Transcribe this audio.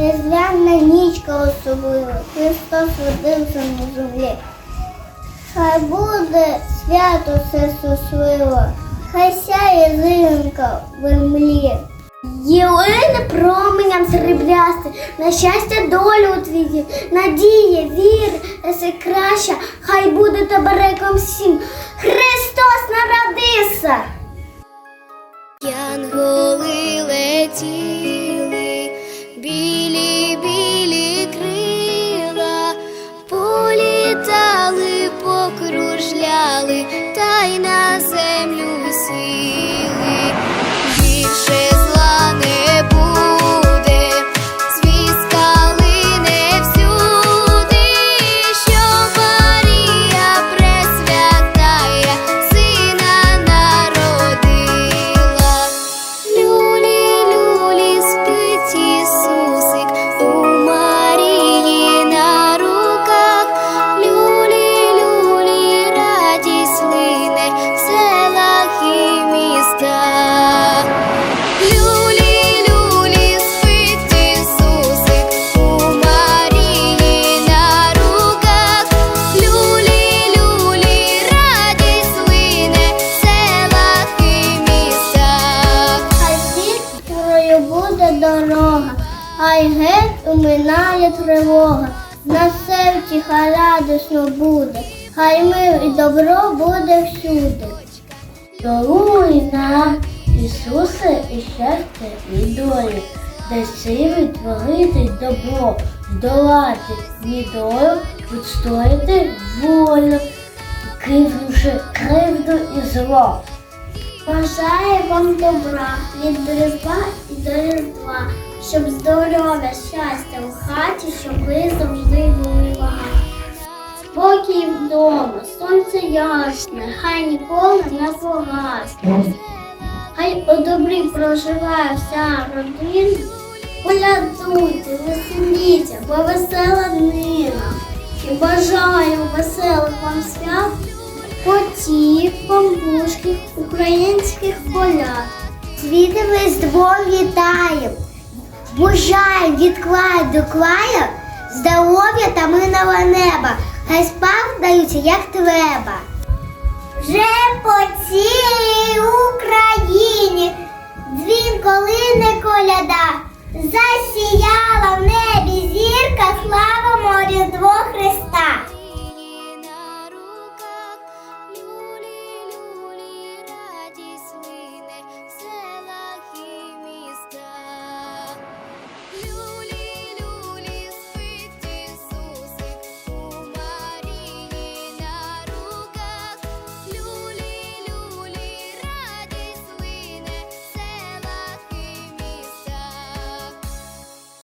Різдвяна нічка особлива, Христос родився на землі. Хай буде свято все щасливо, хай сяє зиронька в землі. Єлини променям сріблясти, на щастя долю твій, надія, вір, есе краща, хай буде табореком всім. Христос дорога, хай геть уминає тривога, на серці хай радісно буде, хай мир і добро буде всюди. Даруй нам, Ісусе, і щастя, і долю, дай сили творити добро, здолати недолю, відстояти волю, кривнувши кривду і зло. Бажаю вам добра від Різдва і до Різдва, щоб здоров'я, щастя в хаті, щоб ви завжди були багаті. Спокій вдома, сонце ясне, хай ніколи не погасне. Хай у добрі проживає вся родина. Полядуйте, веселіться, бо весела днина. І бажаю веселих вам свят, потів, пампушків, українських полят. Світим Різдвом вітаєм, бажаєм від краю до краю, здоров'я та мирного неба, хай спав даються як треба. Вже по цілій Україні дзвін колине коляда, засіяла в небі зірка, слава Різдво Христа.